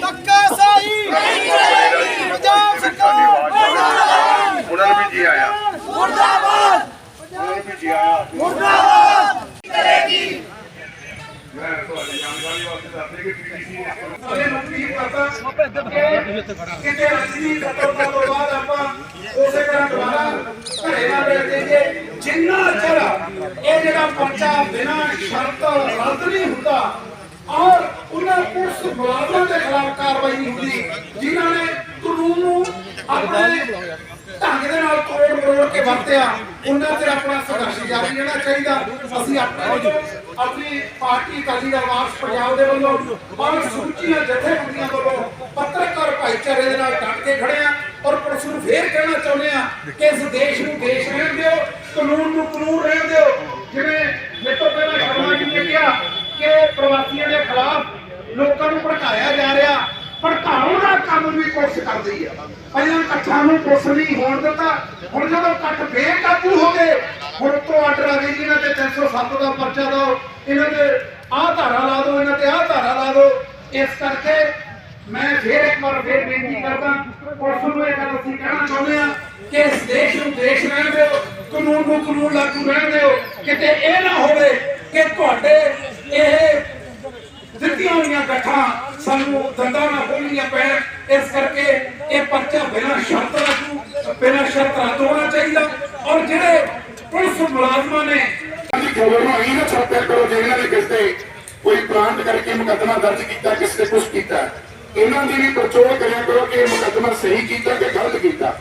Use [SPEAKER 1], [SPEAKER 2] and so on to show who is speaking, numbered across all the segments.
[SPEAKER 1] ਧੱਕਾ ਸਾਈ। ਪੰਜਾਬ ਸਰਕਾਰ।
[SPEAKER 2] ਉਹਨਾਂ ਨੂੰ ਵੀ ਜੀ ਆਇਆ
[SPEAKER 1] ਮੁਰਦਾਬਾਦ।
[SPEAKER 2] ਉਹਨਾਂ ਨੂੰ ਵੀ ਜੀ ਆਇਆ
[SPEAKER 1] ਮੁਰਦਾਬਾਦ।
[SPEAKER 2] ਮੈਂ ਤੁਹਾਡੀ ਜਾਣਕਾਰੀ ਵਾਸਤੇ ਦੱਸਦੇ ਕਿ ਪੀਟੀਸੀ ਨੇ
[SPEAKER 3] ਉਹਨੇ ਨੌਕਰੀ ਕਰਦਾ ਕਿਤੇ ਰਜਨੀ ਖਤਮ ਤੋਂ ਬਾਅਦ ਆਪਾਂ ਉਸੇ ਤਰ੍ਹਾਂ ਦੁਬਾਰਾ ਘਰੇ ਨਾ ਬੈਠ ਜਾਈਏ ਜਿੰਨਾ ਚਿਰ ਇਹ ਜਿਹੜਾ ਪਰਚਾ ਬਿਨਾਂ ਸ਼ਰਤ ਰੱਦ ਨਹੀਂ ਮੁਲਾਜ਼ਮਾਂ ਦੇ ਖਿਲਾਫ ਕਾਰਵਾਈ ਨਹੀਂ ਹੁੰਦੀ। ਜਿਨ੍ਹਾਂ ਨੇ ਕਾਨੂੰਨ ਨੂੰ ਆਪਣੇ ਢੰਗ ਦੇ ਨਾਲ ਤੋੜ ਮਰੋੜ ਕੇ ਵਰਤਿਆ ਉਹਨਾਂ ਤੇ ਆਪਣਾ ਸੰਘਰਸ਼ ਜਾਰੀ ਰਹਿਣਾ ਚਾਹੀਦਾ। ਅਸੀਂ ਆਪਣੇ ਆਪਣੀ ਪਾਰਟੀ ਅਕਾਲੀ ਦਲ ਵਾਰਸ ਪੰਜਾਬ ਦੇ ਵੱਲੋਂ ਔਰ ਸੂਚੀਆਂ ਜਥੇਬੰਦੀਆਂ ਵੱਲੋਂ ਪੱਤਰਕਾਰ ਭਾਈਚਾਰੇ ਦੇ ਨਾਲ ਡਟ ਕੇ ਖੜੇ ਆ ਔਰ ਪੁਲਿਸ ਨੂੰ ਫੇਰ ਕਹਿਣਾ ਚਾਹੁੰਦੇ ਆ ਕਿ ਇਸ ਦੇਸ਼ ਨੂੰ ਦੇਸ਼ ਰਹਿਣ ਦਿਓ ਕਾਨੂੰਨ ਨੂੰ ਕਾਨੂੰਨ ਰਹਿਣ ਦਿਓ। ਜਿਵੇਂ ਮੇਰੇ ਤੋਂ ਪਹਿਲਾਂ ਸ਼ਰਮਾ ਜੀ ਨੇ ਕਿਹਾ ਕਿ ਪ੍ਰਵਾਸੀਆਂ ਦੇ ਖਿਲਾਫ ਲੋਕਾਂ ਨੂੰ ਭੜਕਾਇਆ ਜਾ ਰਿਹਾ। ਭੜਕਾਉਣ ਦਾ ਕੰਮ ਵੀ ਪੁਲਿਸ ਕਰਦੀ ਆ। ਪਹਿਲਾਂ ਇਕੱਠਾਂ ਨੂੰ ਪੁਲਿਸ ਨਹੀਂ ਹੋਣ ਦਿੱਤਾ। ਹੁਣ ਜਦੋਂ ਇਕੱਠ ਬੇਕਾਬੂ ਹੋ ਗਏ, ਹੁਣ ਤੋਂ ਆਰਡਰ ਆ ਗਈ ਇਹਨਾਂ ਤੇ 307 ਦਾ ਪਰਚਾ ਦਿਓ ਇਹਨਾਂ ਤੇ ਆਹ ਧਾਰਾ ਲਾ ਦਿਓ ਇਹਨਾਂ ਤੇ ਆਹ ਧਾਰਾ ਲਾ ਦਿਓ ਇਸ ਕਰਕੇ ਮੈਂ ਫੇਰ ਇੱਕ ਵਾਰ ਫੇਰ ਬੇਨਤੀ ਕਰਦਾ, ਪੁਲਿਸ ਨੂੰ ਇਹ ਗੱਲ ਅਸੀਂ ਕਹਿਣਾ ਚਾਹੁੰਦੇ ਆ ਕਿ ਇਸ ਦੇਸ਼ ਨੂੰ ਦੇਸ਼ ਰਹਿਣ ਦਿਓ, ਕਾਨੂੰਨ ਨੂੰ ਕਾਨੂੰਨ ਲਾਗੂ ਰਹਿਣ ਦਿਓ। ਕਿਤੇ ਇਹ ਨਾ ਹੋਵੇ ਕਿ ਤੁਹਾਡੇ ਇਹ ਦਿੱਤੀਆਂ ਹੋਈਆਂ ਗੱਠਾਂ ਸਾਨੂੰ ਦੰਦਾਂ ਨਾਲ ਖੋਲਣੀਆਂ ਪੈਣ। ਇਸ ਕਰਕੇ ਇਹ ਪਰਚਾ ਬਿਨਾਂ ਸ਼ਰਤ ਰੱਖੂ ਬਿਨਾਂ ਸ਼ਰਤ ਰੱਦ ਹੋਣਾ ਚਾਹੀਦਾ। ਔਰ ਜਿਹੜੇ ਪੁਲਿਸ ਮੁਲਾਜ਼ਮਾਂ ਨੇ
[SPEAKER 2] ਅਸੀਂ ਖਬਰ ਨਾ ਛਾਪਿਆ ਕਰੋ ਜੇ ਦੇ ਕਿਸੇ ਕੋਈ ਪ੍ਰਾਂਤ ਕਰਕੇ ਮੁਕੱਦਮਾ ਦਰਜ ਕੀਤਾ, ਕਿਸੇ ਤੇ ਕੁਝ ਕੀਤਾ, ਇਹਨਾਂ ਦੀ ਵੀ ਪਰਚੋਲ ਕਰਿਆ ਕਰੋ ਕਿ ਇਹ ਮੁਕੱਦਮਾ ਸਹੀ ਕੀਤਾ ਕਿ ਗਲਤ ਕੀਤਾ।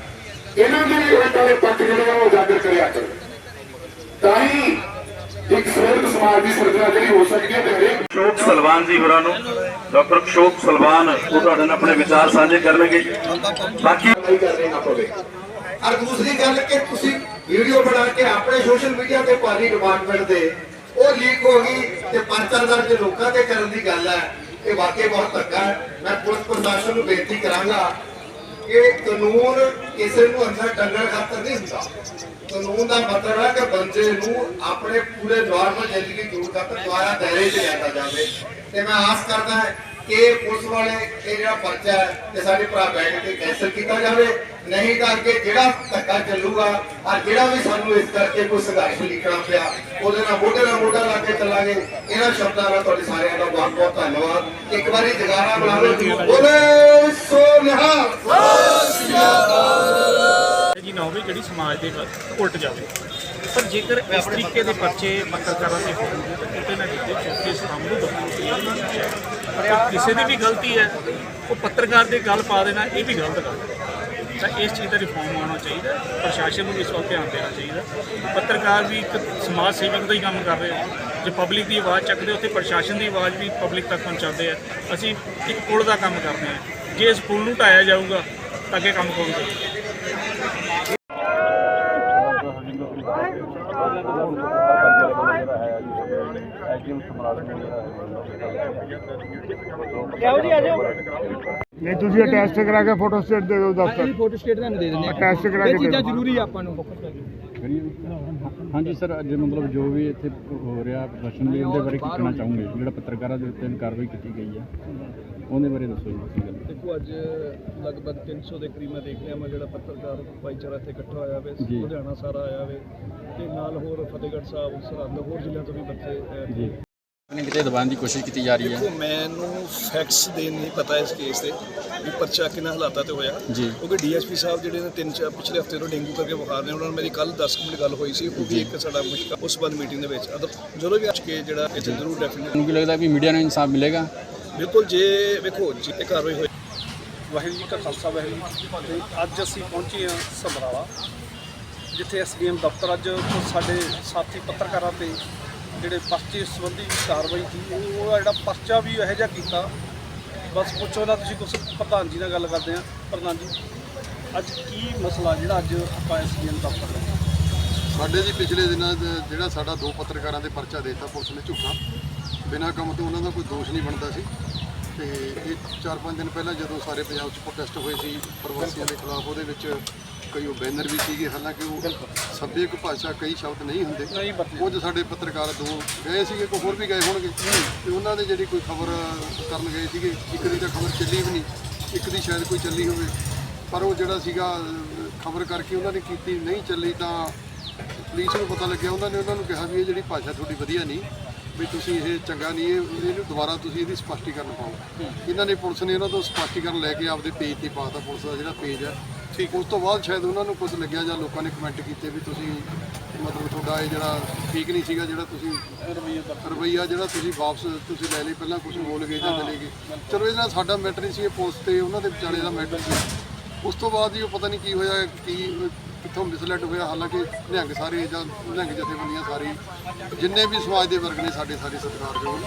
[SPEAKER 2] ਇਹਨਾਂ ਦੇ ਵੀ ਉਲਟਾ ਦੇ ਪੱਖ ਜਿਹੜੇ ਆ ਉਹ ਉਜਾਗਰ ਕਰਿਆ ਕਰੋ। ਤਾਂ ਹੀ ਇੱਕ ਸਮਰਥ ਸਮਾਜ ਦੀ ਸਿਰਜਣਾ ਜਿਹੜੀ ਹੋ ਸਕਦੀ ਹੈ ਤੇ ਹਰੇਕ
[SPEAKER 4] ਅਸ਼ੋਕ ਸਲਵਾਨ ਜੀ ਹੋਰਾਂ ਨੂੰ ਡਾਕਟਰ ਅਸ਼ੋਕ ਸਲਵਾਨ ਉਹ ਤੁਹਾਡੇ ਨਾਲ ਆਪਣੇ ਵਿਚਾਰ ਸਾਂਝੇ ਕਰਨਗੇ। ਬਾਕੀ
[SPEAKER 2] ਨਹੀਂ ਕਰਨੀ ਨਾ ਪਵੇ
[SPEAKER 5] ਔਰ ਦੂਸਰੀ ਗੱਲ ਕਿ ਤੁਸੀਂ ਵੀਡੀਓ ਬਣਾ ਕੇ ਆਪਣੇ ਸੋਸ਼ਲ ਮੀਡੀਆ ਤੇ ਪਾਲੀ ਡਿਪਾਰਟਮੈਂਟ ਦੇ ਉਹ ਲੀਕ ਹੋ ਗਈ ਤੇ ਪਰਚਾ ਦਰਜ ਲੋਕਾਂ ਤੇ ਕਰਨ ਦੀ ਗੱਲ ਹੈ। ਇਹ ਵਾਕਈ ਬਹੁਤ ਧੱਕਾ ਹੈ। ਮੈਂ ਪੁਲਿਸ ਪ੍ਰਸ਼ਾਸਨ ਨੂੰ ਬੇਨਤੀ ਕਰਾਂਗਾ ਕਿ ਕਾਨੂੰਨ ਕਿਸੇ ਨੂੰ ਅੰਦਰ ਟੰਗਣ ਖਾਤਰ ਨਹੀਂ ਹੁੰਦਾ। ਕਾਨੂੰਨ ਦਾ ਮਤਲਬ ਹੈ ਕਿ ਬੰਦੇ ਨੂੰ ਆਪਣੇ ਪੂਰੇ ਨਾਰਮਲ ਜ਼ਿੰਦਗੀ ਜੀਣ ਖਾਤਰ ਦੁਆਰਾ ਦਾਇਰੇ 'ਚ ਲਿਆਂਦਾ ਜਾਵੇ। ਤੇ ਮੈਂ ਆਸ ਕਰਦਾ ਹਾਂ ਕਿ ਪੁਲਿਸ ਵਾਲੇ ਇਹ ਜਿਹੜਾ ਪਰਚਾ ਹੈ ਤੇ ਸਾਡੇ ਭਰਾ ਬੈਠ ਕੇ ਕੈਂਸਲ ਕੀਤਾ ਜਾਵੇ। ਨਹੀਂ ਤਾਂ ਅੱਗੇ ਜਿਹੜਾ ਧੱਕਾ ਚੱਲੂਗਾ ਆ ਜਿਹੜਾ ਵੀ ਸਾਨੂੰ ਇਸ ਕਰਕੇ ਕੋਈ ਸੰਘਰਸ਼ ਲਿਖਣਾ ਪਿਆ, ਉਹਦੇ ਨਾਲ ਮੋਢੇ ਨਾਲ ਮੋਢਾ ਲਾ ਕੇ ਚੱਲਾਂਗੇ। ਇਹਨਾਂ ਸ਼ਬਦਾਂ ਨਾਲ ਤੁਹਾਡੇ ਸਾਰਿਆਂ ਦਾ ਬਹੁਤ ਬਹੁਤ ਧੰਨਵਾਦ। ਇੱਕ ਵਾਰੀ ਜਗਾਰਾ ਬੁਲਾ ਲਓ ਬੋਲੇ ਸੋ ਨਿਹਾਲ
[SPEAKER 6] ਇਹ ਜੀ ਨਾ ਜਿਹੜੀ ਸਮਾਜ ਦੇ ਵੱਲ ਉਲਟ ਜਾਵੇ। ਪਰ ਜੇਕਰ ਇਸ ਤਰੀਕੇ ਦੇ ਪਰਚੇ ਪੱਤਰਕਾਰਾਂ ਦੇ ਹੋਣਗੇ ਤਾਂ ਕਿਤੇ ਨਾ ਕਿਤੇ ਚੌਥੇ ਸਾਹਮਣੇ ਦੱਸਣਾ ਕਿਸੇ ਦੀ ਵੀ ਗਲਤੀ ਹੈ, ਉਹ ਪੱਤਰਕਾਰ ਦੇ ਗੱਲ ਪਾ ਦੇਣਾ, ਇਹ ਵੀ ਗਲਤ ਗੱਲ ਹੈ। ਤਾਂ ਇਸ ਚੀਜ਼ ਦਾ ਰਿਫਾਰਮ ਆਉਣਾ ਚਾਹੀਦਾ, ਪ੍ਰਸ਼ਾਸਨ ਨੂੰ ਇਸ ਵੱਲ ਧਿਆਨ ਦੇਣਾ ਚਾਹੀਦਾ। ਪੱਤਰਕਾਰ ਵੀ ਇੱਕ ਸਮਾਜ ਸੇਵਕ ਦਾ ਹੀ ਕੰਮ ਕਰ ਰਹੇ ਆ ਜੇ ਪਬਲਿਕ ਦੀ ਆਵਾਜ਼ ਚੱਕਦੇ, ਉੱਥੇ ਪ੍ਰਸ਼ਾਸਨ ਦੀ ਆਵਾਜ਼ ਵੀ ਪਬਲਿਕ ਤੱਕ ਪਹੁੰਚਾਉਂਦੇ ਆ। ਅਸੀਂ ਇੱਕ ਪੁਲ ਦਾ ਕੰਮ ਕਰਦੇ ਹਾਂ। ਜੇ ਇਸ ਪੁਲ ਨੂੰ ਢਾਇਆ ਜਾਊਗਾ, ਤਾਂ ਅੱਗੇ ਕੰਮ ਹੋਊਗਾ
[SPEAKER 7] ਨਹੀਂ ਤੁਸੀਂ ਟੈਸਟ ਕਰਾ ਕੇ ਫੋਟੋ ਸਟੇਟ ਦੇ ਦਿਓ ਦਫ਼ਤਰ।
[SPEAKER 8] ਫੋਟੋ ਸਟੇਟ ਤੁਹਾਨੂੰ ਦੇ ਦਿੰਦੇ ਆ
[SPEAKER 7] ਟੈਸਟ ਕਰਾ ਕੇ
[SPEAKER 8] ਇਹ
[SPEAKER 7] ਦੇ
[SPEAKER 8] ਚੀਜ਼ਾਂ ਜ਼ਰੂਰੀ ਆ ਆਪਾਂ ਨੂੰ।
[SPEAKER 9] ਹਾਂਜੀ ਸਰ ਅੱਜ ਮਤਲਬ ਜੋ ਵੀ ਇੱਥੇ ਹੋ ਰਿਹਾ ਪ੍ਰਦਰਸ਼ਨ ਦੇ ਉਹਦੇ ਬਾਰੇ ਕੀ ਕਹਿਣਾ ਚਾਹੋਗੇ? ਜਿਹੜਾ ਪੱਤਰਕਾਰਾਂ ਦੇ ਉੱਤੇ ਕਾਰਵਾਈ ਕੀਤੀ ਗਈ ਹੈ। ਉਹਦੇ ਬਾਰੇ ਦੱਸੋ ਜੀ ਕੀ ਗੱਲ
[SPEAKER 8] ਦੇਖੋ ਅੱਜ ਲਗਭਗ 300 ਦੇ ਕਰੀਬ ਮੈਂ ਦੇਖ ਲਿਆ ਮੈਂ ਜਿਹੜਾ ਪੱਤਰਕਾਰ ਭਾਈਚਾਰਾ ਇੱਥੇ ਇਕੱਠਾ ਹੋਇਆ ਵੇ। ਲੁਧਿਆਣਾ ਸਾਰਾ ਆਇਆ ਵੇ ਤੇ ਨਾਲ ਹੋਰ ਫਤਿਹਗੜ੍ਹ ਸਾਹਿਬ ਸਰਹੰਦ ਹੋਰ ਜ਼ਿਲ੍ਹਿਆਂ ਤੋਂ ਵੀ ਬੱਚੇ
[SPEAKER 9] ਜੀ। ਕਿਤੇ ਕਿਤੇ ਦਬਾਉਣ ਦੀ ਕੋਸ਼ਿਸ਼ ਕੀਤੀ ਜਾ ਰਹੀ ਹੈ?
[SPEAKER 8] ਦੇਖੋ ਮੈਨੂੰ ਫੈਕਟਸ ਦੇ ਨਹੀਂ ਪਤਾ ਇਸ ਕੇਸ ਦੇ ਵੀ ਪਰਚਾ ਕਿੰਨਾ ਹਾਲਾਤਾਂ ਤੇ ਹੋਇਆ।
[SPEAKER 9] ਜੀ।
[SPEAKER 8] ਕਿਉਂਕਿ ਡੀਐਸਪੀ ਸਾਹਿਬ ਜਿਹੜੇ ਨੇ ਤਿੰਨ ਚਾਰ ਪਿਛਲੇ ਹਫ਼ਤੇ ਤੋਂ ਡੇਂਗੂ ਕਰਕੇ ਬੁਖਾਰ ਨੇ ਉਹਨਾਂ ਨਾਲ ਮੇਰੀ ਕੱਲ 10 ਮਿੰਟ ਗੱਲ ਹੋਈ ਸੀ ਉਹ ਵੀ ਇੱਕ ਸਾਡਾ ਮੁਸ਼ਕਲ ਉਸ ਬੰਦ ਮੀਟਿੰਗ ਦੇ ਵਿੱਚ। ਅਦਰ ਜਦੋਂ ਵੀ ਅੱਜ ਕੇ ਜਿਹੜਾ ਇੱਥੇ ਜ਼ਰੂਰ ਡੈਫੀਨਿਟ
[SPEAKER 9] ਕੀ ਲੱਗਦਾ ਵੀ ਮੀਡੀਆ ਨੂੰ ਇਨਸਾਫ ਮਿਲੇਗਾ?
[SPEAKER 8] ਬਿਲਕੁਲ ਜੇ ਵੇਖੋ, ਜੇ ਕਾਰਵਾਈ ਹੋਈ
[SPEAKER 6] ਵਾਹਿਗੁਰੂ ਜੀ ਕਾ ਖਾਲਸਾ, ਵਾਹਿਗੁਰੂ ਜੀ ਕੀ ਫਤਿਹ। ਅੱਜ ਅਸੀਂ ਪਹੁੰਚੇ ਹਾਂ ਸਮਰਾਲਾ ਜਿੱਥੇ ਐਸਡੀਐਮ ਦਫ਼ਤਰ ਅੱਜ ਸਾਡੇ ਸਾਥੀ ਪੱਤਰਕਾਰਾਂ ਤੇ ਜਿਹੜੇ ਪਰਚੇ ਸੰਬੰਧੀ ਕਾਰਵਾਈ ਕੀ ਉਹ ਜਿਹੜਾ ਪਰਚਾ ਵੀ ਇਹੋ ਜਿਹਾ ਕੀਤਾ। ਬਸ ਪੁੱਛੋ ਨਾ, ਤੁਸੀਂ ਕੁਛ ਪ੍ਰਧਾਨ ਜੀ ਨਾਲ ਗੱਲ ਕਰਦੇ ਆ ਪ੍ਰਧਾਨ ਜੀ, ਅੱਜ ਕੀ ਮਸਲਾ ਜਿਹੜਾ ਅੱਜ ਆਪਾਂ ਐਸਡੀਐਮ ਦਫ਼ਤਰ
[SPEAKER 10] ਸਾਡੇ ਜੀ ਪਿਛਲੇ ਦਿਨਾਂ ਜਿਹੜਾ ਸਾਡਾ ਦੋ ਪੱਤਰਕਾਰਾਂ ਦੇ ਪਰਚਾ ਦੇਤਾ ਪੁਲਿਸ ਨੇ ਝੂਠਾ ਬਿਨਾਂ ਕੰਮ ਤੋਂ ਉਹਨਾਂ ਦਾ ਕੋਈ ਦੋਸ਼ ਨਹੀਂ ਬਣਦਾ ਸੀ। ਤੇ ਇਹ 4-5 ਦਿਨ ਪਹਿਲਾਂ ਜਦੋਂ ਸਾਰੇ ਪੰਜਾਬ 'ਚ ਪ੍ਰੋਟੈਸਟ ਹੋਏ ਸੀ ਪ੍ਰਵਾਸੀਆਂ ਦੇ ਖਿਲਾਫ ਉਹਦੇ ਵਿੱਚ ਕਈ ਉਹ ਬੈਨਰ ਵੀ ਸੀਗੇ ਹਾਲਾਂਕਿ ਉਹ ਸੱਭਿਅਕ ਭਾਸ਼ਾ ਕਈ ਸ਼ਬਦ ਨਹੀਂ ਹੁੰਦੇ। ਕੁਝ ਸਾਡੇ ਪੱਤਰਕਾਰ ਦੋ ਗਏ ਸੀਗੇ ਕੋਈ ਹੋਰ ਵੀ ਗਏ ਹੋਣਗੇ। ਤੇ ਉਹਨਾਂ ਨੇ ਜਿਹੜੀ ਕੋਈ ਖਬਰ ਕਰਨ ਗਏ ਸੀਗੇ ਇੱਕ ਦੀ ਤਾਂ ਖਬਰ ਚੱਲੀ ਵੀ ਨਹੀਂ ਇੱਕ ਦੀ ਸ਼ਾਇਦ ਕੋਈ ਚੱਲੀ ਹੋਵੇ। ਪਰ ਉਹ ਜਿਹੜਾ ਸੀਗਾ ਖਬਰ ਕਰਕੇ ਉਹਨਾਂ ਨੇ ਕੀਤੀ ਨਹੀਂ ਚੱਲੀ ਤਾਂ ਪੁਲਿਸ ਨੂੰ ਪਤਾ ਲੱਗਿਆ ਉਹਨਾਂ ਨੇ ਉਹਨਾਂ ਨੂੰ ਕਿਹਾ ਵੀ ਇਹ ਜਿਹੜੀ ਭਾਸ਼ਾ ਤੁਹਾਡੀ ਵਧੀਆ ਨਹੀਂ ਵੀ ਤੁਸੀਂ ਇਹ ਚੰਗਾ ਨਹੀਂ ਇਹ ਇਹਨੂੰ ਦੁਬਾਰਾ ਤੁਸੀਂ ਇਹਦੀ ਸਪਸ਼ਟੀਕਰਨ ਪਾਓ। ਇਹਨਾਂ ਨੇ ਪੁਲਿਸ ਨੇ ਇਹਨਾਂ ਤੋਂ ਸਪਸ਼ਟੀਕਰਨ ਲੈ ਕੇ ਆਪਦੇ ਪੇਜ ਤੇ ਪਾਤਾ ਪੁਲਿਸ ਦਾ ਜਿਹੜਾ ਪੇਜ ਹੈ ਠੀਕ। ਉਸ ਤੋਂ ਬਾਅਦ ਸ਼ਾਇਦ ਉਹਨਾਂ ਨੂੰ ਕੁਝ ਲੱਗਿਆ ਜਾਂ ਲੋਕਾਂ ਨੇ ਕਮੈਂਟ ਕੀਤੇ ਵੀ ਤੁਸੀਂ ਮਤਲਬ ਤੁਹਾਡਾ ਇਹ ਜਿਹੜਾ ਠੀਕ ਨਹੀਂ ਸੀਗਾ ਜਿਹੜਾ ਤੁਸੀਂ ਰਵਈਆ ਜਿਹੜਾ ਤੁਸੀਂ ਵਾਪਸ ਤੁਸੀਂ ਲੈ ਲਈ ਪਹਿਲਾਂ ਕੁਝ ਬੋਲ ਗਏ ਜਾਂ ਚਲੇ ਗਏ। ਚਲੋ ਇਹਦੇ ਨਾਲ ਸਾਡਾ ਮੈਟਰ ਨਹੀਂ ਸੀ ਇਹ ਪੁਲਿਸ ਤੇ ਉਹਨਾਂ ਦੇ ਵਿਚਾਲੇ ਦਾ ਮੈਟਰ ਸੀ। ਉਸ ਤੋਂ ਬਾਅਦ ਜੀ ਉਹ ਪਤਾ ਨਹੀਂ ਕੀ ਹੋਇਆ, ਕੀ, ਕਿੱਥੋਂ ਮਿਸਲੈਟ ਹੋਇਆ, ਹਾਲਾਂਕਿ ਨਿਹੰਗ ਸਾਰੇ ਜਾਂ ਨਿਹੰਗ ਜਥੇਬੰਦੀਆਂ ਸਾਰੇ, ਜਿੰਨੇ ਵੀ ਸਮਾਜ ਦੇ ਵਰਗ ਨੇ ਸਾਡੇ ਸਾਡੇ ਸਤਿਕਾਰਯੋਗ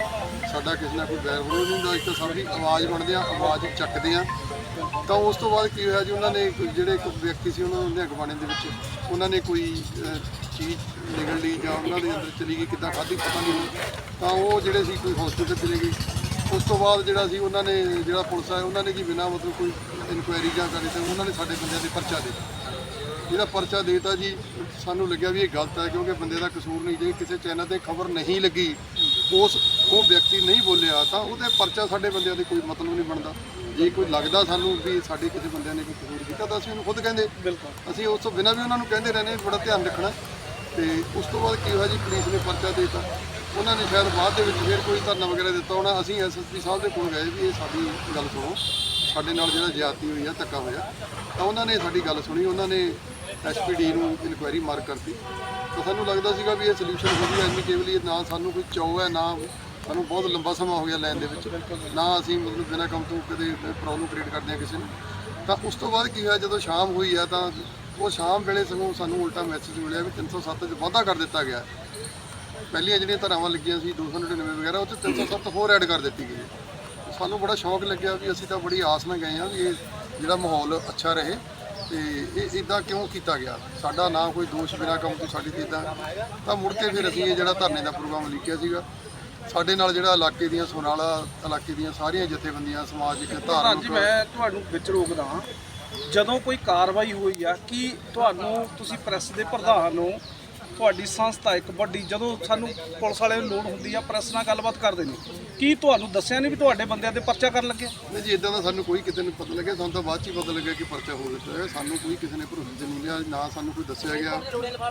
[SPEAKER 10] ਸਾਡਾ ਕਿਸੇ ਨਾਲ ਕੋਈ ਬੈਰ ਵਿਰੋਧ ਨਹੀਂ ਹੁੰਦਾ ਅਸੀਂ ਤਾਂ ਸਭ ਦੀ ਆਵਾਜ਼ ਬਣਦੇ ਆ, ਆਵਾਜ਼ ਚੱਕਦੇ ਆ। ਤਾਂ ਉਸ ਤੋਂ ਬਾਅਦ ਕੀ ਹੋਇਆ ਜੀ, ਉਹਨਾਂ ਨੇ ਜਿਹੜੇ ਇੱਕ ਵਿਅਕਤੀ ਸੀ, ਉਹਨਾਂ ਨੂੰ ਨਿਹੰਗ ਬਾਣੇ ਦੇ ਵਿੱਚ, ਉਹਨਾਂ ਨੇ ਕੋਈ ਚੀਜ਼ ਨਿਕਲ ਲਈ ਜਾਂ ਉਹਨਾਂ ਦੇ ਅੰਦਰ ਚਲੀ ਗਈ, ਕਿੱਦਾਂ ਖਾਧੀ ਪਤਾ ਨਹੀਂ ਤਾਂ ਉਹ ਜਿਹੜੇ ਸੀ, ਕੋਈ ਹਸਪੀਟਲ ਚਲੇ ਗਏ ਉਸ ਤੋਂ ਬਾਅਦ ਜਿਹੜਾ ਸੀ, ਉਹਨਾਂ ਨੇ, ਜਿਹੜਾ ਪੁਲਿਸ ਆਇਆ, ਉਹਨਾਂ ਨੇ ਜੀ ਬਿਨਾਂ ਮਤਲਬ ਕੋਈ ਇਨਕੁਆਇਰੀ ਜਾਂ ਕਰੇ ਤੇ ਉਹਨਾਂ ਨੇ ਸਾਡੇ ਬੰਦਿਆਂ ਦੇ ਪਰਚਾ ਦੇ ਦਿੱਤਾ। ਜਿਹੜਾ ਪਰਚਾ ਦੇਤਾ ਜੀ ਸਾਨੂੰ ਲੱਗਿਆ ਵੀ ਇਹ ਗਲਤ ਹੈ ਕਿਉਂਕਿ ਬੰਦੇ ਦਾ ਕਸੂਰ ਨਹੀਂ ਜੇ ਕਿਸੇ ਚੈਨਲ ਤੇ ਖਬਰ ਨਹੀਂ ਲੱਗੀ ਉਸ ਉਹ ਵਿਅਕਤੀ ਨਹੀਂ ਬੋਲਿਆ ਤਾਂ ਉਹਦੇ ਪਰਚਾ ਸਾਡੇ ਬੰਦਿਆਂ ਦੇ ਕੋਈ ਮਤਲਬ ਨਹੀਂ ਬਣਦਾ। ਜੇ ਕੋਈ ਲੱਗਦਾ ਸਾਨੂੰ ਵੀ ਸਾਡੇ ਕਿਸੇ ਬੰਦਿਆਂ ਨੇ ਕੋਈ ਕਸੂਰ ਕੀਤਾ ਤਾਂ ਅਸੀਂ ਉਹਨੂੰ ਖੁਦ ਕਹਿੰਦੇ। ਅਸੀਂ ਉਸ ਤੋਂ ਬਿਨਾਂ ਵੀ ਉਹਨਾਂ ਨੂੰ ਕਹਿੰਦੇ ਰਹਿੰਦੇ ਬੜਾ ਧਿਆਨ ਰੱਖਣਾ। ਤੇ ਉਸ ਤੋਂ ਬਾਅਦ ਕੀ ਹੋਇਆ ਜੀ ਪੁਲਿਸ ਨੇ ਪਰਚਾ ਦਿੱਤਾ। ਉਹਨਾਂ ਨੇ ਸ਼ਾਇਦ ਬਾਅਦ ਦੇ ਵਿੱਚ ਫਿਰ ਕੋਈ ਧਰਨਾ ਵਗੈਰਾ ਦਿੱਤਾ ਹੋਣਾ। ਅਸੀਂ ਐਸਐਸਪੀ ਸਾਹਿਬ ਦੇ ਕੋਲ ਗਏ ਵੀ ਇਹ ਸਾਡੀ ਗੱਲ ਸੁਣੋ। ਸਾਡੇ ਨਾਲ ਜਿਹੜਾ ਜ਼ਿਆਦਤੀ ਹੋਈ ਆ, ਧੱਕਾ ਹੋਇਆ। ਤਾਂ ਉਹਨਾਂ ਨੇ ਸਾਡੀ ਗੱਲ ਸੁਣੀ, ਉਹਨਾਂ ਨੇ ਐਸਪੀਡੀ ਨੂੰ ਇਨਕੁਆਇਰੀ ਮਾਰਕ ਕਰਤੀ। ਤਾਂ ਸਾਨੂੰ ਲੱਗਦਾ ਸੀਗਾ ਵੀ ਇਹ ਸੋਲੂਸ਼ਨ ਵਧੀਆ ਜੂਗਾ ਕੇਵਲੀ ਨਾ ਸਾਨੂੰ ਕੋਈ ਚਾਅ ਹੈ, ਨਾ ਸਾਨੂੰ ਬਹੁਤ ਲੰਬਾ ਸਮਾਂ ਹੋ ਗਿਆ ਲੈਣ ਦੇ ਵਿੱਚ। ਨਾ ਅਸੀਂ ਮਤਲਬ ਬਿਨਾਂ ਕੰਮ ਤੋਂ ਕਦੇ ਪ੍ਰੋਬਲਮ ਕ੍ਰੀਏਟ ਕਰਦੇ ਹਾਂ ਕਿਸੇ ਨੂੰ। ਤਾਂ ਉਸ ਤੋਂ ਬਾਅਦ ਕੀ ਹੋਇਆ, ਜਦੋਂ ਸ਼ਾਮ ਹੋਈ ਆ, ਤਾਂ ਉਹ ਸ਼ਾਮ ਵੇਲੇ ਸਾਨੂੰ ਸਾਨੂੰ ਉਲਟਾ ਮੈਸੇਜ ਮਿਲਿਆ ਵੀ 307 ਚ ਵਾਧਾ ਕਰ ਦਿੱਤਾ ਗਿਆ। ਪਹਿਲੀਆਂ ਜਿਹੜੀਆਂ ਧਾਰਾਵਾਂ ਲੱਗੀਆਂ ਸੀ 299 ਵਗੈਰਾ, ਉਹ 'ਚ 307 ਹੋਰ ਐਡ ਕਰ ਦਿੱਤੀ ਗਈ। ਹੈ। ਸਾਨੂੰ ਬੜਾ ਸ਼ੌਕ ਲੱਗਿਆ ਵੀ ਅਸੀਂ ਤਾਂ ਬੜੀ ਆਸ ਨਾਲ ਗਏ ਹਾਂ ਵੀ ਇਹ ਜਿਹੜਾ ਮਾਹੌਲ ਅੱਛਾ ਰਹੇ ਤੇ ਇਹ ਇਦਾਂ ਕਿਉਂ ਕੀਤਾ ਗਿਆ? ਸਾਡਾ ਨਾ ਕੋਈ ਦੋਸ਼ ਬਿਨਾਂ ਕੰਮ ਤੋਂ ਸਾਡੀ ਤੇ ਇਦਾਂ ਤਾਂ ਮੁੜ ਕੇ ਫਿਰ ਅਸੀਂ ਇਹ ਜਿਹੜਾ ਧਰਨੇ ਦਾ ਪ੍ਰੋਗਰਾਮ ਲਿਖਿਆ ਸੀਗਾ ਸਾਡੇ ਨਾਲ ਜਿਹੜਾ ਇਲਾਕੇ ਦੀਆਂ ਸੋਨਾਲਾ ਇਲਾਕੇ ਦੀਆਂ ਸਾਰੀਆਂ ਜਥੇਬੰਦੀਆਂ ਸਮਾਜਿਕ ਧਾਰਮਿਕ
[SPEAKER 3] ਜੀ ਮੈਂ ਤੁਹਾਨੂੰ ਵਿੱਚ ਰੋਕਦਾ ਹਾਂ। ਜਦੋਂ ਕੋਈ ਕਾਰਵਾਈ ਹੋਈ ਆ ਕੀ ਤੁਹਾਨੂੰ ਤੁਸੀਂ ਪ੍ਰੈਸ ਦੇ ਪ੍ਰਧਾਨ ਨੂੰ ਤੁਹਾਡੀ ਸੰਸਥਾ ਇੱਕ ਵੱਡੀ ਜਦੋਂ ਸਾਨੂੰ ਪੁਲਿਸ ਵਾਲਿਆਂ ਨੂੰ ਲੋੜ ਹੁੰਦੀ ਆ ਪ੍ਰੈਸ ਨਾਲ ਗੱਲਬਾਤ ਕਰਦੇ ਨੇ। ਕੀ ਤੁਹਾਨੂੰ ਦੱਸਿਆ ਨਹੀਂ ਵੀ ਤੁਹਾਡੇ ਬੰਦਿਆਂ ਤੇ ਪਰਚਾ ਕਰਨ ਲੱਗੇ?
[SPEAKER 10] ਨਹੀਂ ਜੀ ਇਦਾਂ ਦਾ ਸਾਨੂੰ ਕੋਈ ਕਿਤੇ ਨੂੰ ਪਤਾ ਲੱਗਿਆ ਸਾਨੂੰ ਤਾਂ ਬਾਅਦ ਚ ਹੀ ਪਤਾ ਲੱਗਿਆ ਕਿ ਪਰਚਾ ਹੋ ਹੈ ਸਾਨੂੰ ਕੋਈ ਕਿਸੇ ਨੇ ਭਰੋਸੇ 'ਚ ਨਹੀਂ ਲਿਆ ਨਾ ਸਾਨੂੰ ਕੋਈ ਦੱਸਿਆ ਗਿਆ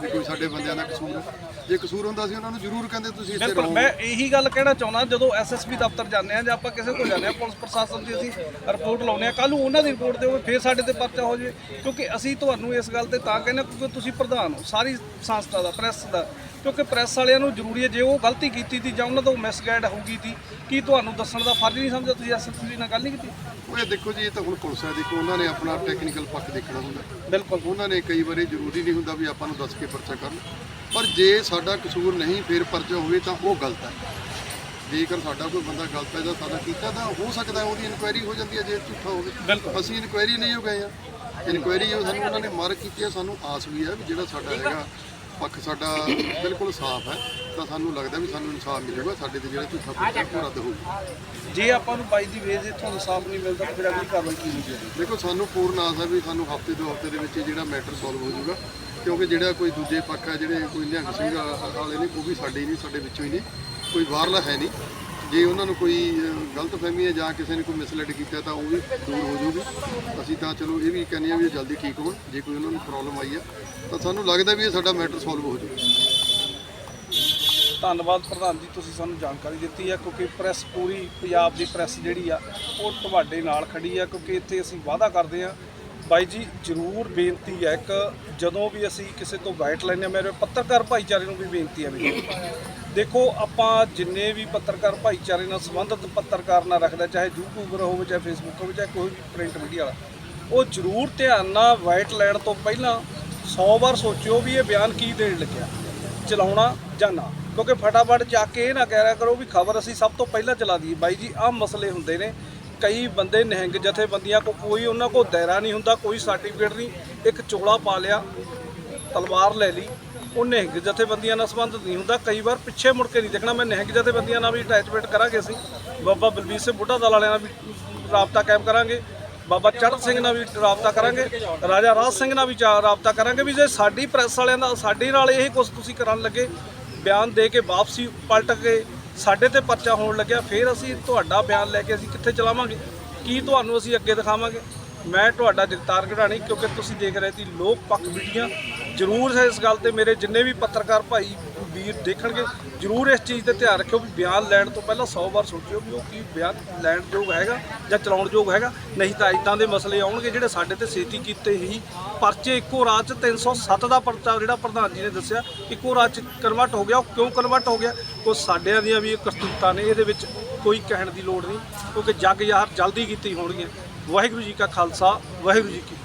[SPEAKER 10] ਵੀ ਕੋਈ ਸਾਡੇ ਬੰਦਿਆਂ ਦਾ ਕਸੂਰ ਹੈ। ਜੇ ਕਸੂਰ ਹੁੰਦਾ ਸੀ ਉਹਨਾਂ ਨੂੰ ਜ਼ਰੂਰ ਕਹਿੰਦੇ ਤੁਸੀਂ ਇੱਥੇ ਰਹੋ।
[SPEAKER 3] ਮੈਂ ਇਹੀ ਗੱਲ ਕਹਿਣਾ ਚਾਹੁੰਦਾ ਜਦੋਂ ਐਸਐਸਪੀ ਦਫ਼ਤਰ ਜਾਂਦੇ ਆ ਜਾਂ ਆਪਾਂ ਕਿਸੇ ਕੋਲ ਜਾਂਦੇ ਆ ਪੁਲਿਸ ਪ੍ਰਸ਼ਾਸਨ ਦੀ ਅਸੀਂ ਰਿਪੋਰਟ ਲਾਉਂਦੇ ਆ ਕੱਲ ਨੂੰ ਉਹਨਾਂ ਦੀ ਰਿਪੋਰਟ ਦਿਓਗੇ ਫਿਰ ਸਾਡੇ ਤੇ ਪਰਚਾ ਹੋ ਜਾਵੇ। ਕਿਉਂਕਿ ਅਸੀਂ ਤੁਹਾਨੂੰ ਇਸ ਗੱਲ ਤੇ ਤਾਂ ਕਹਿੰਦੇ ਕਿਉਂਕਿ ਤੁਸੀਂ ਪ੍ਰਧਾਨ ਹੋ ਸਾਰੀ ਸੰਸਥਾ ਦਾ ਪ੍ਰੈਸ ਦਾ। ਕਿਉਂਕਿ ਪ੍ਰੈਸ ਵਾਲਿਆਂ ਨੂੰ ਜ਼ਰੂਰੀ ਹੈ ਜੇ ਉਹ ਗਲਤੀ ਕੀਤੀ ਸੀ ਜਾਂ ਉਹਨਾਂ ਤੋਂ ਮਿਸਗਾਈਡ ਹੋ ਗਈ ਸੀ ਕੀ ਤੁਹਾਨੂੰ ਦੱਸਣ ਦਾ ਫਰਜ਼ ਨਹੀਂ ਸਮਝਿਆ ਤੁਸੀਂ? ਐਸਐਸਪੀ ਨਾਲ ਗੱਲ ਨਹੀਂ ਕੀਤੀ?
[SPEAKER 10] ਉਹ ਇਹ ਦੇਖੋ ਜੀ ਇਹ ਤਾਂ ਹੁਣ ਪੁਲਿਸ ਹੈ। ਦੇਖੋ ਉਹਨਾਂ ਨੇ ਆਪਣਾ ਟੈਕਨੀਕਲ ਪੱਖ ਦੇਖਣਾ ਹੁੰਦਾ।
[SPEAKER 3] ਬਿਲਕੁਲ।
[SPEAKER 10] ਉਹਨਾਂ ਨੇ ਕਈ ਵਾਰੀ ਜ਼ਰੂਰੀ ਨਹੀਂ ਹੁੰਦਾ ਵੀ ਆਪਾਂ ਨੂੰ ਦੱਸ ਕੇ ਪਰਚਾ ਕਰਨ। ਪਰ ਜੇ ਸਾਡਾ ਕਸੂਰ ਨਹੀਂ ਫਿਰ ਪਰਚਾ ਹੋਵੇ ਤਾਂ ਉਹ ਗਲਤ ਹੈ। ਜੇਕਰ ਸਾਡਾ ਕੋਈ ਬੰਦਾ ਗਲਤ ਹੈ ਜਾਂ ਸਾਡਾ ਕੀਤਾ ਤਾਂ ਹੋ ਸਕਦਾ ਉਹਦੀ ਇਨਕੁਆਇਰੀ ਹੋ ਜਾਂਦੀ ਹੈ ਜੇ ਝੂਠਾ ਹੋਵੇ।
[SPEAKER 3] ਬਿਲਕੁਲ।
[SPEAKER 10] ਅਸੀਂ ਇਨਕੁਆਇਰੀ ਨਹੀਂ ਹੋ ਗਏ ਆ। ਇਨਕੁਆਇਰੀ ਉਹ ਸਾਨੂੰ ਉਹਨਾਂ ਨੇ ਮਾਰਕ ਕੀਤੀ ਹੈ। ਸਾਨੂੰ ਆਸ ਵੀ ਹੈ ਵੀ ਜਿਹੜਾ ਸਾਡਾ ਹੈਗਾ ਪੱਖ ਸਾਡਾ ਬਿਲਕੁਲ ਸਾਫ਼ ਹੈ ਤਾਂ ਸਾਨੂੰ ਲੱਗਦਾ ਵੀ ਸਾਨੂੰ ਇਨਸਾਫ ਮਿਲੇਗਾ ਸਾਡੇ ਤੇ ਜਿਹੜਾ ਝੂਠਾ ਪਰਚਾ ਉਹ ਰੱਦ ਹੋਊਗਾ।
[SPEAKER 3] ਜੇ ਆਪਾਂ ਨੂੰ ਬਾਈ ਦੀ ਵੇਜ ਇੱਥੋਂ ਇਨਸਾਫ ਨਹੀਂ ਮਿਲਦਾ ਤਾਂ ਫਿਰ ਅਗਲੀ ਕਾਰਵਾਈ ਕੀ ਚਾਹੀਦੀ
[SPEAKER 10] ਦੇਖੋ ਸਾਨੂੰ ਪੂਰਨ ਆਸ ਹੈ ਵੀ ਸਾਨੂੰ ਹਫ਼ਤੇ ਦੋ ਹਫ਼ਤੇ ਦੇ ਵਿੱਚ ਜਿਹੜਾ ਮੈਟਰ ਸੋਲਵ ਹੋ ਜਾਊਗਾ ਕਿਉਂਕਿ ਜਿਹੜਾ ਕੋਈ ਦੂਜੇ ਪੱਖ ਹੈ ਜਿਹੜੇ ਕੋਈ ਨਿਹੰਗ ਸਿੰਘ ਵਾਲੇ ਨੇ ਉਹ ਵੀ ਸਾਡੇ ਹੀ ਨਹੀਂ ਸਾਡੇ ਵਿੱਚੋਂ ਹੀ ਨੇ। ਕੋਈ ਬਾਹਰਲਾ ਹੈ ਨਹੀਂ। ਜੇ ਉਹਨਾਂ ਨੂੰ ਕੋਈ ਗਲਤ ਫਹਿਮੀ ਹੈ ਜਾਂ ਕਿਸੇ ਨੇ ਕੋਈ ਮਿਸਲੈਡ ਕੀਤਾ ਤਾਂ ਉਹ ਵੀ ਦੂਰ ਹੋ ਜਾਊਗੀ ਅਸੀਂ ਤਾਂ ਚਲੋ ਇਹ ਵੀ ਕਹਿੰਦੇ ਆ ਵੀ ਇਹ ਜਲਦੀ ਠੀਕ ਹੋਣ। ਜੇ ਕੋਈ ਉਹਨਾਂ ਨੂੰ ਪ੍ਰੋਬਲਮ ਆਈ ਆ, ਤਾਂ ਸਾਨੂੰ ਲੱਗਦਾ ਵੀ ਇਹ ਸਾਡਾ ਮੈਟਰ ਸੋਲਵ ਹੋ ਜਾਊਗਾ।
[SPEAKER 3] ਧੰਨਵਾਦ ਪ੍ਰਧਾਨ ਜੀ, ਤੁਸੀਂ ਸਾਨੂੰ ਜਾਣਕਾਰੀ ਦਿੱਤੀ ਹੈ ਕਿਉਂਕਿ ਪ੍ਰੈਸ ਪੂਰੀ ਪੰਜਾਬ ਦੀ ਪ੍ਰੈਸ ਜਿਹੜੀ ਆ, ਉਹ ਤੁਹਾਡੇ ਨਾਲ ਖੜੀ ਆ, ਕਿਉਂਕਿ ਇੱਥੇ ਅਸੀਂ ਵਾਅਦਾ ਕਰਦੇ ਆ ਬਾਈ ਜੀ, ਜ਼ਰੂਰ ਬੇਨਤੀ ਹੈ ਇੱਕ, ਜਦੋਂ ਵੀ ਅਸੀਂ ਕਿਸੇ ਤੋਂ ਗਾਈਡ ਲੈਂਦੇ ਹਾਂ ਮੇਰੇ ਪੱਤਰਕਾਰ ਭਾਈਚਾਰੇ ਨੂੰ ਵੀ ਬੇਨਤੀ ਹੈ ਵੀ ਦੇਖੋ, ਆਪਾਂ ਜਿੰਨੇ ਵੀ ਪੱਤਰਕਾਰ ਭਾਈਚਾਰੇ ਨਾਲ ਸੰਬੰਧਿਤ ਪੱਤਰਕਾਰ ਨਾਲ ਰੱਖਦਾ, ਚਾਹੇ ਯੂਟਿਊਬਰ ਹੋਵੇ, ਚਾਹੇ ਫੇਸਬੁੱਕ ਹੋਵੇ, ਚਾਹੇ ਕੋਈ ਵੀ ਪ੍ਰਿੰਟ ਮੀਡੀਆ ਵਾਲਾ, ਉਹ ਜ਼ਰੂਰ ਧਿਆਨ ਨਾਲ ਵਾਈਟ ਲੈਣ ਤੋਂ ਪਹਿਲਾਂ 100 ਵਾਰ ਸੋਚਿਓ ਵੀ ਇਹ ਬਿਆਨ ਕੀ ਦੇਣ ਲੱਗਿਆ, ਚਲਾਉਣਾ ਜਾਂ ਨਾ। ਕਿਉਂਕਿ ਫਟਾਫਟ ਜਾ ਕੇ ਇਹ ਨਾ ਕਹਿ ਰਿਹਾ ਕਰੋ ਵੀ ਖਬਰ ਅਸੀਂ ਸਭ ਤੋਂ ਪਹਿਲਾਂ ਚਲਾ ਦਈਏ। ਬਾਈ ਜੀ, ਆਹ ਮਸਲੇ ਹੁੰਦੇ ਨੇ। ਕਈ ਬੰਦੇ ਨਿਹੰਗ ਜਥੇਬੰਦੀਆਂ ਕੋ ਕੋਈ ਉਹਨਾਂ ਕੋ ਦਾਇਰਾ ਨਹੀਂ ਹੁੰਦਾ, ਕੋਈ ਸਰਟੀਫਿਕੇਟ ਨਹੀਂ। ਇੱਕ ਚੋਲਾ ਪਾ ਲਿਆ, ਤਲਵਾਰ ਲੈ ਲਈ। ਉਹ ਨਿਹੰਗ ਜਥੇਬੰਦੀਆਂ ਨਾਲ ਸੰਬੰਧਿਤ ਨਹੀਂ ਹੁੰਦਾ। ਕਈ ਵਾਰ ਪਿੱਛੇ ਮੁੜ ਕੇ ਨਹੀਂ ਦੇਖਣਾ। ਮੈਂ ਨਿਹੰਗ ਜਥੇਬੰਦੀਆਂ ਨਾਲ ਵੀ ਅਟੈਚਮੈਂਟ ਕਰਾਂਗੇ ਅਸੀਂ। ਬਾਬਾ ਬਲਬੀਰ ਸਿੰਘ ਬੁੱਢਾ ਦਲ ਵਾਲਿਆਂ ਨਾਲ ਵੀ ਰਾਬਤਾ ਕਾਇਮ ਕਰਾਂਗੇ। ਬਾਬਾ ਚੜ੍ਹ ਸਿੰਘ ਨਾਲ ਵੀ ਰਾਬਤਾ ਕਰਾਂਗੇ। ਰਾਜਾ ਰਾਜ ਸਿੰਘ ਨਾਲ ਵੀ ਚਾ- ਰਾਬਤਾ ਕਰਾਂਗੇ ਵੀ ਜੇ ਸਾਡੀ ਪ੍ਰੈਸ ਵਾਲਿਆਂ ਦਾ ਸਾਡੇ ਨਾਲ ਇਹ ਕੁਝ ਤੁਸੀਂ ਕਰਨ ਲੱਗੇ, ਬਿਆਨ ਦੇ ਕੇ ਵਾਪਸੀ ਪਲਟ ਕੇ ਸਾਡੇ ਤੇ ਪਰਚਾ ਹੋਣ ਲੱਗਿਆ, ਫਿਰ ਅਸੀਂ ਤੁਹਾਡਾ ਬਿਆਨ ਲੈ ਕੇ ਅਸੀਂ ਕਿੱਥੇ ਚਲਾਵਾਂਗੇ? ਕੀ ਤੁਹਾਨੂੰ ਅਸੀਂ ਅੱਗੇ ਦਿਖਾਵਾਂਗੇ? ਮੈਂ ਤੁਹਾਡਾ ਜਗਤਾਰ ਘੜਾਣੀ, ਕਿਉਂਕਿ ਤੁਸੀਂ ਦੇਖ ਰਹੇ ਸੀ ਲੋਕ ਪੱਖ ਵੀਡੀਆਂ ਜ਼ਰੂਰ ਇਸ ਗੱਲ ਤੇ ਮੇਰੇ ਜਿੰਨੇ ਵੀ ਪੱਤਰਕਾਰ ਭਾਈ ਵੀਰ ਦੇਖਣਗੇ, ਜ਼ਰੂਰ ਇਸ ਚੀਜ਼ ਤੇ ਧਿਆਨ ਰੱਖਿਓ ਵੀ ਬਿਆਨ ਲੈਣ ਤੋਂ ਪਹਿਲਾਂ 100 ਵਾਰ ਸੋਚਿਓ ਵੀ ਉਹ ਕੀ ਬਿਆਨ ਲੈਣ ਯੋਗ ਹੈਗਾ ਜਾਂ ਚਲਾਉਣ ਯੋਗ ਹੈਗਾ। ਨਹੀਂ ਤਾਂ ਇਦਾਂ ਦੇ ਮਸਲੇ ਆਉਣਗੇ ਜਿਹੜੇ ਸਾਡੇ ਤੇ ਛੇਤੀ ਕੀਤੇ ਹੀ ਪਰਚੇ ਇੱਕੋ ਰਾਤ 'ਚ 307 ਦਾ ਪਰਚਾ ਜਿਹੜਾ ਪ੍ਰਧਾਨ ਜੀ ਨੇ ਦੱਸਿਆ, ਇੱਕੋ ਰਾਤ 'ਚ ਕਨਵਰਟ ਹੋ ਗਿਆ। ਉਹ ਕਿਉਂ ਕਨਵਰਟ ਹੋ ਗਿਆ? ਉਹ ਸਾਡਿਆਂ ਦੀਆਂ ਵੀ ਇਹ ਕਰਤੂਤਾਂ ਨੇ, ਇਹਦੇ ਵਿੱਚ ਕੋਈ ਕਹਿਣ ਦੀ ਲੋੜ ਨਹੀਂ ਕਿਉਂਕਿ ਜੱਗ ਯਾਰ ਜਲਦੀ ਕੀਤੀ ਹੋਣਗੀਆਂ। ਵਾਹਿਗੁਰੂ ਜੀ ਕਾ ਖਾਲਸਾ, ਵਾਹਿਗੁਰੂ ਜੀ ਕੀ